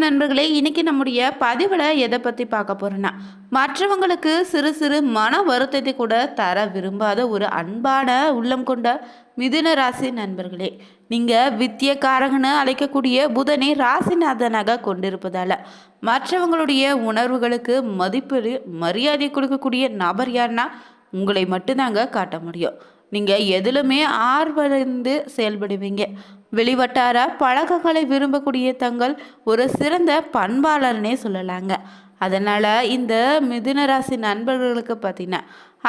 வணக்கம் நண்பர்களே இன்னைக்கு நம்முடைய பதிவில் எதை பற்றி பார்க்க போகிறோன்னா மற்றவங்களுக்கு சிறு சிறு மன வருத்தத்தை கூட தர விரும்பாத ஒரு அன்பான உள்ளம் கொண்ட மிதுன ராசி நண்பர்களே நீங்கள் வித்தியக்காரகன்னு அழைக்கக்கூடிய புதனை ராசிநாதனாக கொண்டிருப்பதால் மற்றவங்களுடைய உணர்வுகளுக்கு மதிப்பு மரியாதை கொடுக்கக்கூடிய நபர் யாருன்னா உங்களை மட்டும்தாங்க காட்ட முடியும். நீங்கள் எதிலுமே ஆர்வந்து செயல்படுவீங்க. வெளிவட்டார பழக்கங்களை விரும்பக்கூடிய தங்கள் ஒரு சிறந்த பண்பாளர்னே சொல்லலாங்க. அதனால் இந்த மிதுன ராசி நண்பர்களுக்கு பார்த்தீங்கன்னா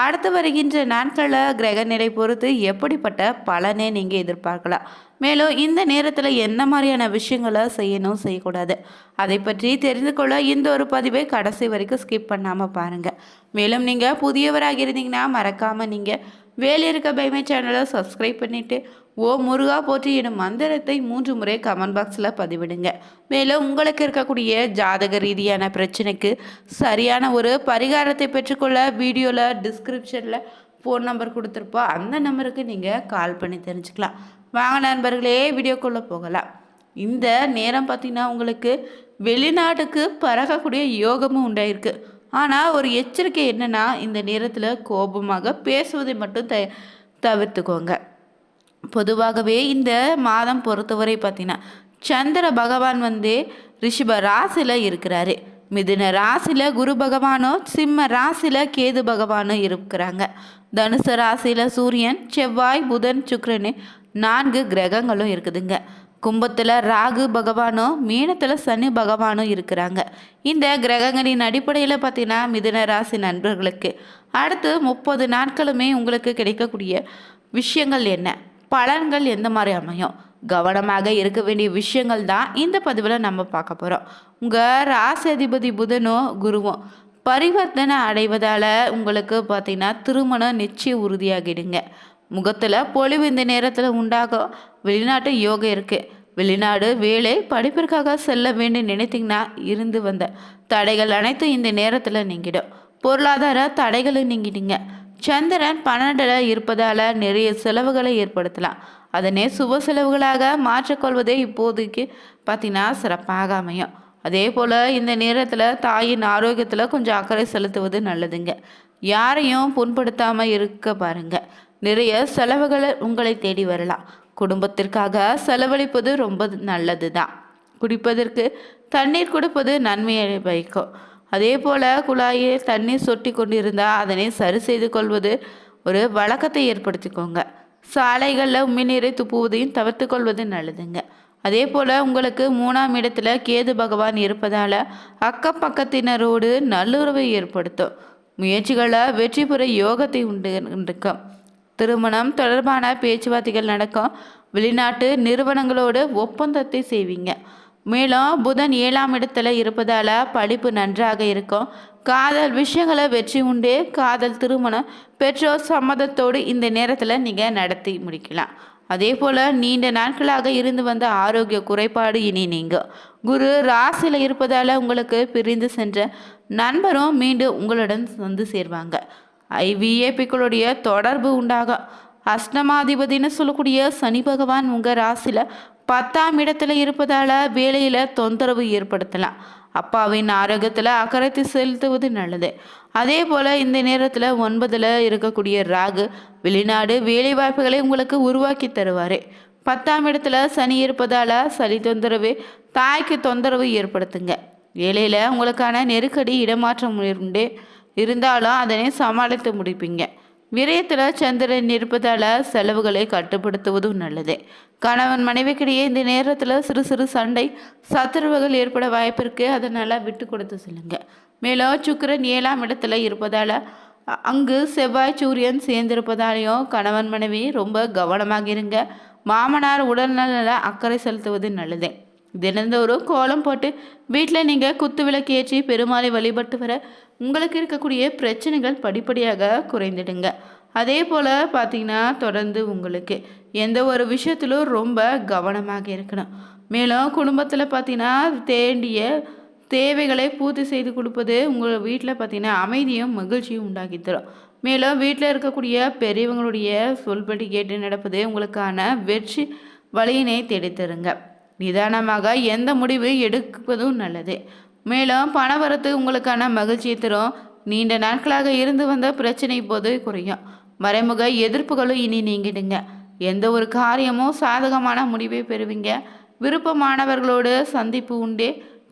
அடுத்து வருகின்ற நாட்களில் கிரக நிலை பொறுத்து எப்படிப்பட்ட பலனே நீங்கள் எதிர்பார்க்கலாம். மேலும் இந்த நேரத்தில் என்ன மாதிரியான விஷயங்களை செய்யணும் செய்யக்கூடாது. அதை பற்றி தெரிந்து கொள்ள இந்த ஒரு பதிவை கடைசி வரைக்கும் ஸ்கிப் பண்ணாமல் பாருங்கள் மேலும் நீங்கள் புதியவராக இருந்தீங்கன்னா மறக்காமல் நீங்கள் வேலை இருக்க பைமை சேனலை சப்ஸ்கிரைப் பண்ணிவிட்டு ஓ முருகா போற்றி எனும் மந்திரத்தை மூன்று முறை கமெண்ட் பாக்ஸில் பதிவிடுங்க. மேலும் உங்களுக்கு இருக்கக்கூடிய ஜாதக ரீதியான பிரச்சனைக்கு சரியான ஒரு பரிகாரத்தை பெற்றுக்கொள்ள வீடியோவில் டிஸ்கிரிப்ஷனில் ஃபோன் நம்பர் கொடுத்துருப்போம். அந்த நம்பருக்கு நீங்கள் கால் பண்ணி தெரிஞ்சுக்கலாம். வாங்க நண்பர்களே வீடியோக்குள்ளே போகலாம். இந்த நேரம் பார்த்திங்கன்னா உங்களுக்கு வெளிநாட்டுக்கு பறக்கக்கூடிய யோகமும் உண்டாயிருக்கு. ஆனால் ஒரு எச்சரிக்கை என்னென்னா இந்த நேரத்தில் கோபமாக பேசுவதை மட்டும் த தவிர்த்துக்கோங்க. பொதுவாகவே இந்த மாதம் பொறுத்தவரை பார்த்தீங்கன்னா சந்திர பகவான் வந்து ரிஷப ராசியில் இருக்கிறாரு. மிதுன ராசியில் குரு பகவானோ சிம்ம ராசியில் கேது பகவானும் இருக்கிறாங்க. தனுசு ராசியில் சூரியன் செவ்வாய் புதன் சுக்கிரனு நான்கு கிரகங்களும் இருக்குதுங்க. கும்பத்தில் ராகு பகவானும் மீனத்தில் சனி பகவானும் இருக்கிறாங்க. இந்த கிரகங்களின் அடிப்படையில் பார்த்தீங்கன்னா மிதுன ராசி நண்பர்களுக்கு அடுத்து முப்பது நாட்களுமே உங்களுக்கு கிடைக்கக்கூடிய விஷயங்கள் என்ன? பலன்கள் எந்த மாதிரி அமையும்? கவனமாக இருக்க வேண்டிய விஷயங்கள் தான் இந்த பதிவில் நம்ம பார்க்க போகிறோம் உங்கள் ராசி அதிபதி புதனும் குருவும் பரிவர்த்தனை அடைவதால் உங்களுக்கு பார்த்திங்கன்னா திருமணம் நிச்சயம் உறுதியாகிடுங்க. முகத்தில் பொழிவு இந்த நேரத்தில் உண்டாகும். வெளிநாட்டு யோகம் இருக்குது வெளிநாடு வேலை படிப்பிற்காக செல்ல வேண்டும் நினைத்தீங்கன்னா இருந்து வந்த தடைகள் அனைத்தும் இந்த நேரத்தில் நீங்கிடும். பொருளாதார தடைகளும் நீங்கிடுங்க. சந்திரன் பன்னெண்டில் இருப்பதால் நிறைய செலவுகளை ஏற்படுத்தலாம். அதனே சுப செலவுகளாக மாற்றிக்கொள்வதே இப்போதைக்கு பார்த்தீங்கன்னா சிறப்பாக அமையும். அதே போல் இந்த நேரத்தில் தாயின் ஆரோக்கியத்தில் கொஞ்சம் அக்கறை செலுத்துவது நல்லதுங்க. யாரையும் புண்படுத்தாமல் இருக்க பாருங்க. நிறைய செலவுகளை உங்களை தேடி வரலாம். குடும்பத்திற்காக செலவழிப்பது ரொம்ப நல்லது தான் குடிப்பதற்கு தண்ணீர் கொடுப்பது நன்மையை வைக்கும் அதே போல் குழாயில் தண்ணீர் சொட்டி கொண்டிருந்தால் அதனை சரி செய்து கொள்வது ஒரு வழக்கத்தை ஏற்படுத்திக்கோங்க. சாலைகளில் உமிழ்நீரை துப்புவதையும் தவிர்த்து கொள்வது நல்லதுங்க. அதே போல் உங்களுக்கு மூணாம் இடத்துல கேது பகவான் இருப்பதால் அக்கம் பக்கத்தினரோடு நல்லுறவை ஏற்படுத்தும் முயற்சிகளை வெற்றி பெற யோகத்தை உண்டு இருக்கும் திருமணம் தொடர்பான பேச்சுவார்த்தைகள் நடக்கும். வெளிநாட்டு நிறுவனங்களோடு ஒப்பந்தத்தை செய்வீங்க. மேலும் புதன் ஏழாம் இடத்துல இருப்பதால் படிப்பு நன்றாக இருக்கும். காதல் விஷயங்களை வெற்றி உண்டு. காதல் திருமணம் பெற்றோர் சம்மதத்தோடு இந்த நேரத்தில் நீங்கள் நடத்தி முடிக்கலாம். அதே போல் நீண்ட நாட்களாக இருந்து வந்த ஆரோக்கிய குறைபாடு இனி நீங்கள் குரு ராசியில் இருப்பதால் உங்களுக்கு பிரிந்து சென்ற நண்பரும் மீண்டும் உங்களுடன் வந்து சேர்வாங்க. ஐவிஏபிக்களுடைய தொடர்பு உண்டாகும் அஷ்டமாதிபதினு சொல்லக்கூடிய சனி பகவான் உங்கள் ராசியில் பத்தாம் இடத்துல இருப்பதால் வேலையில் தொந்தரவு ஏற்படுத்தலாம். அப்பாவின் ஆரோக்கியத்தில் அக்கறைத்து செலுத்துவது நல்லது. அதே போல் இந்த நேரத்தில் ஒன்பதில் இருக்கக்கூடிய ராகு வெளிநாடு வேலை வாய்ப்புகளை உங்களுக்கு உருவாக்கி தருவார். பத்தாம் இடத்துல சனி இருப்பதால் சளி தொந்தரவு தாய்க்கு தொந்தரவு ஏற்படுத்துங்க. வேலையில் உங்களுக்கான நெருக்கடி இடமாற்றம் உண்டு. இருந்தாலும் அதனை சமாளித்து முடிப்பீங்க. விரயத்தில் சந்திரன் இருப்பதால் செலவுகளை கட்டுப்படுத்துவதும் நல்லது. கணவன் மனைவிக்கிடையே இந்த நேரத்தில் சிறு சிறு சண்டை சத்துருவுகள் ஏற்பட வாய்ப்பிருக்கு அதனால் விட்டு கொடுத்து செல்லுங்க. மேலும் சுக்கிரன் ஏழாம் இடத்துல இருப்பதால் அங்கு செவ்வாய் சூரியன் சேர்ந்திருப்பதாலையும் கணவன் மனைவி ரொம்ப கவனமாக இருங்க. மாமனார் உடல்நல அக்கறை செலுத்துவது நல்லது. தினந்தோறும் கோலம் போட்டு வீட்டில் நீங்கள் குத்து விளக்கு ஏற்றி பெருமாளை வழிபட்டு வர உங்களுக்கு இருக்கக்கூடிய பிரச்சனைகள் படிப்படியாக குறைந்துடுங்க. அதே போல் பார்த்தீங்கன்னா தொடர்ந்து உங்களுக்கு எந்த ஒரு விஷயத்திலும் ரொம்ப கவனமாக இருக்கணும். மேலும் குடும்பத்தில் பார்த்தீங்கன்னா தேண்டிய தேவைகளை பூர்த்தி செய்து கொடுப்பது உங்கள் வீட்டில் பார்த்தீங்கன்னா அமைதியும் மகிழ்ச்சியும் உண்டாக்கி தரும். மேலும் வீட்டில் இருக்கக்கூடிய பெரியவங்களுடைய சொல்படி கேட்டு நடப்பது உங்களுக்கான வெற்றி வழியினை தேடித்தருங்க நிதானமாக எந்த முடிவு எடுப்பதும் நல்லது. மேலும் பணவரத்து உங்களுக்கான மகிழ்ச்சியை தரும். நீண்ட நாட்களாக இருந்து வந்த பிரச்சனை இப்போது குறையும். மறைமுக எதிர்ப்புகளும் இனி நீங்கிடுங்க. எந்த ஒரு காரியமும் சாதகமான முடிவை பெறுவீங்க. விருப்பமானவர்களோடு சந்திப்பு உண்டு.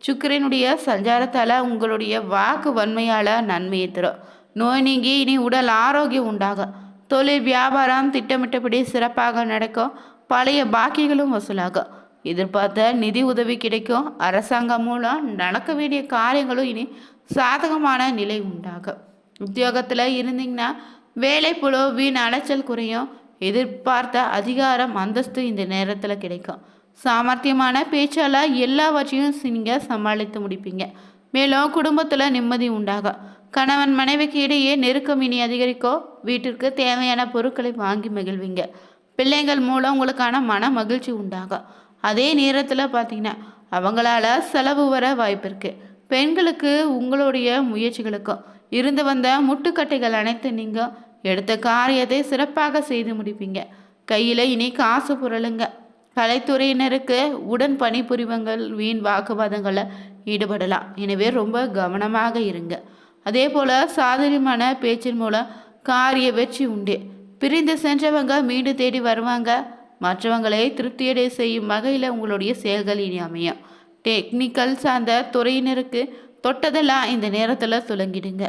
சுக்கரனுடைய சஞ்சாரத்தால் உங்களுடைய வாக்கு வன்மையால் நன்மையை தரும். நோய் நீங்கி இனி உடல் ஆரோக்கியம் உண்டாகும். தொழில் வியாபாரம் திட்டமிட்டபடி சிறப்பாக நடக்கும். பழைய பாக்கிகளும் வசூலாகும். எதிர்பார்த்த நிதி உதவி கிடைக்கும். அரசாங்கம் மூலம் நடக்க வேண்டிய காரியங்களும் இனி சாதகமான நிலை உண்டாகும். உத்தியோகத்தில் இருந்தீங்கன்னா வேலை புழு வீண் அலைச்சல் குறையும். எதிர்பார்த்த அதிகாரம் அந்தஸ்து இந்த நேரத்தில் கிடைக்கும். சாமர்த்தியமான பேச்சால் எல்லாவற்றையும் நீங்கள் சமாளித்து முடிப்பீங்க. மேலும் குடும்பத்தில் நிம்மதி உண்டாகும். கணவன் மனைவிக்கு இடையே நெருக்கம் இனி அதிகரிக்கோ? வீட்டிற்கு தேவையான பொருட்களை வாங்கி மகிழ்வீங்க. பிள்ளைங்கள் மூலம் உங்களுக்கான மன மகிழ்ச்சி உண்டாகும். அதே நேரத்தில் பார்த்தீங்கன்னா அவங்களால செலவு வர வாய்ப்பு இருக்குது பெண்களுக்கு உங்களுடைய முயற்சிகளுக்கும் இருந்து வந்த முட்டுக்கட்டைகள் அனைத்து நீங்கள் எடுத்த காரியத்தை சிறப்பாக செய்து முடிப்பீங்க. கையில் இனி காசு புரளுங்க. கலைத்துறையினருக்கு உடன் பணிபுரிவங்கள் வீண் வாக்குவாதங்களில் ஈடுபடலாம். எனவே ரொம்ப கவனமாக இருங்க. அதே போல் சாதரியமான பேச்சின் மூலம் காரிய வெற்றி உண்டு. பிரிந்து சென்றவங்க மீண்டும் தேடி வருவாங்க. மற்றவங்களை திருப்தியடை செய்யும் வகையில் உங்களுடைய செயல்கள் இனி அமையும். டெக்னிக்கல் சார்ந்த துறையினருக்கு தொட்டதெல்லாம் இந்த நேரத்தில் துலங்கிடுங்க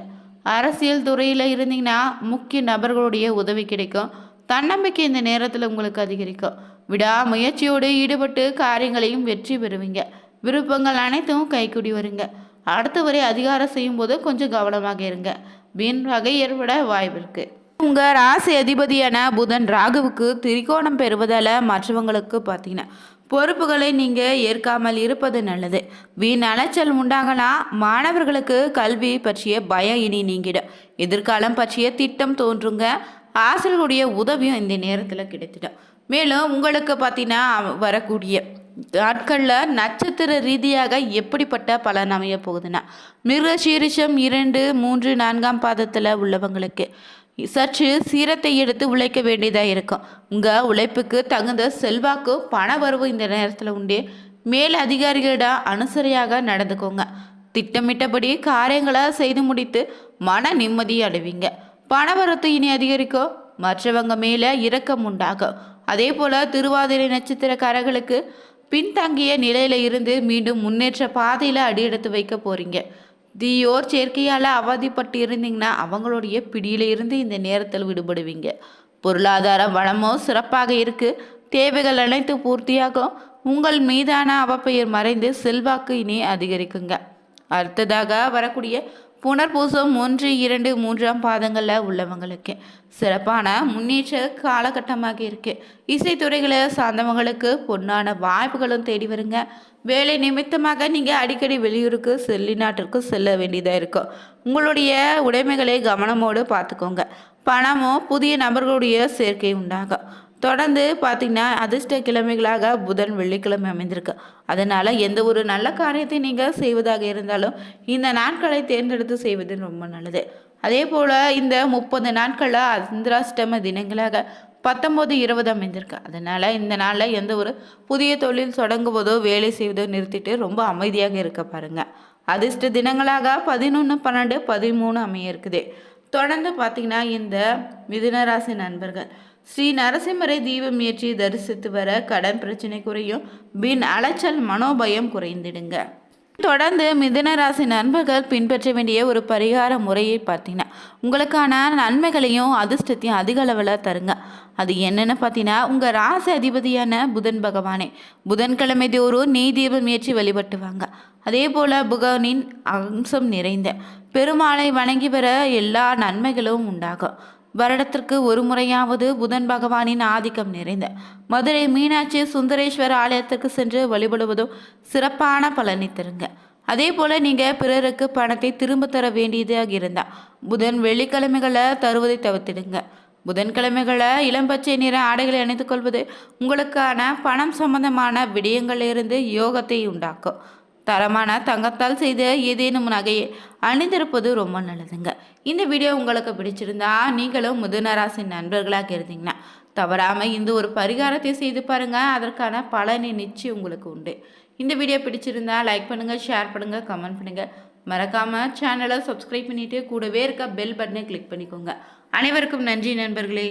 அரசியல் துறையில் இருந்தீங்கன்னா முக்கிய நபர்களுடைய உதவி கிடைக்கும். தன்னம்பிக்கை இந்த நேரத்தில் உங்களுக்கு அதிகரிக்கும். விடா முயற்சியோடு ஈடுபட்டு காரியங்களையும் வெற்றி பெறுவீங்க. விருப்பங்கள் அனைத்தும் கைக்கூடி வருங்க. அடுத்த வரை அதிகாரம் செய்யும்போது கொஞ்சம் கவனமாக இருங்க. வீண் வகை ஏற்பட வாய்ப்பு இருக்குது உங்கள் ராசி அதிபதியான புதன் ராகுவுக்கு திரிகோணம் பெறுவதால் மற்றவங்களுக்கு பார்த்தீங்கன்னா பொறுப்புகளை நீங்கள் ஏற்காமல் இருப்பது நல்லது. வீண் அலைச்சல் உண்டாகலாம் மாணவர்களுக்கு கல்வி பற்றிய பயம் இனி நீங்கிடும். எதிர்காலம் பற்றிய திட்டம் தோன்றுங்க. ஆசிரியர்களுடைய உதவியும் இந்த நேரத்தில் கிடைத்திடும். மேலும் உங்களுக்கு பார்த்தீங்கன்னா வரக்கூடிய நாட்களில் நட்சத்திர ரீதியாக எப்படிப்பட்ட பலன் அமைய போகுதுன்னா மிருகசீரிஷம் இரண்டு மூன்று நான்காம் பாதத்தில் உள்ளவங்களுக்கு சற்று சீரத்தை எடுத்து உழைக்க வேண்டியதாக இருக்கும் உங்கள் உழைப்புக்கு தகுந்த செல்வாக்கு பண வரவு இந்த நேரத்தில் உண்டு. மேல் அதிகாரிகளிடம் அனுசரியாக நடந்துக்கோங்க. திட்டமிட்டபடி காரியங்களை செய்து முடித்து மன நிம்மதி அடைவீங்க. பணவரத்து இனி அதிகரிக்கும் மற்றவங்க மேலே இரக்கம் உண்டாகும் அதே போல் திருவாதிரை நட்சத்திரக்காரர்களுக்கு பின்தங்கிய நிலையில் இருந்து மீண்டும் முன்னேற்ற பாதையில் அடியெடுத்து வைக்க போகிறீங்க தீயோர் சேர்க்கையால் அவதிப்பட்டு இருந்தீங்கன்னா அவங்களுடைய பிடியில இருந்து இந்த நேரத்தில் விடுபடுவீங்க. பொருளாதார வளமும் சிறப்பாக இருக்குது தேவைகள் அனைத்து பூர்த்தியாகும். உங்கள் மீதான அவப்பெயர் மறைந்து செல்வாக்கு இனி அதிகரிக்குங்க. அடுத்ததாக வரக்கூடிய புனர்பூசம் ஒன்று இரண்டு மூன்றாம் பாதங்களில் உள்ளவங்களுக்கு. சிறப்பான முன்னேற்ற காலகட்டமாக இருக்கு. இசைத்துறைகளை சார்ந்தவங்களுக்கு பொன்னான வாய்ப்புகளும் தேடி வருங்க. வேலை நிமித்தமாக நீங்கள் அடிக்கடி வெளியூருக்கு செல்லிநாட்டிற்கு செல்ல வேண்டியதாக இருக்கும். உங்களுடைய உடைமைகளை கவனமோடு பார்த்துக்கோங்க. பணமும் புதிய நபர்களுடைய சேர்க்கை உண்டாகும். தொடர்ந்து பார்த்திங்கன்னா அதிர்ஷ்ட கிழமைகளாக புதன் வெள்ளிக்கிழமை அமைந்திருக்கு. அதனால் எந்த ஒரு நல்ல காரியத்தை நீங்கள் செய்வதாக இருந்தாலும் இந்த நாட்களை தேர்ந்தெடுத்து செய்வது ரொம்ப நல்லது. அதே போல் இந்த முப்பது நாட்களில் அந்திராஷ்டம தினங்களாக பத்தொம்போது இருபது அமைந்திருக்கு. அதனால் இந்த நாளில் எந்த ஒரு புதிய தொழில் தொடங்குவதோ வேலை செய்வதோ நிறுத்திட்டு ரொம்ப அமைதியாக இருக்க பாருங்கள் அதிர்ஷ்ட தினங்களாக பதினொன்று பன்னெண்டு பதிமூணு அமைய இருக்குது. தொடர்ந்து பார்த்திங்கன்னா இந்த மிதுனராசி நண்பர்கள். ஸ்ரீ நரசிம்மரை தீபம் ஏற்றி தரிசித்து வர கடன் பிரச்சனை குறையும். பின் அலைச்சல் மனோபயம் குறைந்திடுங்க. தொடர்ந்து மிதுன ராசி நண்பர்கள் பின்பற்ற வேண்டிய ஒரு பரிகார முறையை பார்த்தீங்கன்னா உங்களுக்கான நன்மைகளையும் அதிர்ஷ்டத்தையும் அதிக அளவில் தருங்க. அது என்னென்னு பார்த்தீங்கன்னா உங்கள் ராசி அதிபதியான புதன் பகவானே புதன்கிழமை தோறும் நெய் தீபம் ஏற்றி வழிபட்டுவாங்க. அதே போல் புகனின் அம்சம் நிறைந்த பெருமாளை வணங்கி வர எல்லா நன்மைகளும் உண்டாகும். வருடத்திற்கு ஒரு முறையாவது புதன் பகவானின் ஆதிக்கம் நிறைந்த மதுரை மீனாட்சி சுந்தரேஸ்வர ஆலயத்துக்கு சென்று வழிபடுவதும் சிறப்பான பலனை தருங்க. அதே போல் நீங்கள் பிறருக்கு பணத்தை திரும்ப தர வேண்டியதாக இருந்தால் புதன் வெள்ளிக்கிழமைகளை தருவதை தவிர்த்திடுங்க. புதன்கிழமைகளை இளம்பச்சை நிற ஆடைகளை அணிந்து கொள்வது உங்களுக்கான பணம் சம்பந்தமான விடயங்களிலிருந்து யோகத்தை உண்டாக்கும். தரமான தங்கத்தால் செய்த ஏதேனும் நகையை அணிந்திருப்பது ரொம்ப நல்லதுங்க. இந்த வீடியோ உங்களுக்கு பிடிச்சிருந்தா நீங்களும் முதனராசி நண்பர்களாக இருந்தீங்கன்னா தவறாமல் இந்த ஒரு பரிகாரத்தை செய்து பாருங்கள் அதற்கான பலனை நிச்சயம் உங்களுக்கு உண்டு. இந்த வீடியோ பிடிச்சிருந்தா லைக் பண்ணுங்கள் ஷேர் பண்ணுங்கள் கமெண்ட் பண்ணுங்கள் மறக்காமல் சேனலை சப்ஸ்கிரைப் பண்ணிவிட்டு கூடவே இருக்க பெல் பட்டனை கிளிக் பண்ணிக்கோங்க. அனைவருக்கும் நன்றி நண்பர்களே.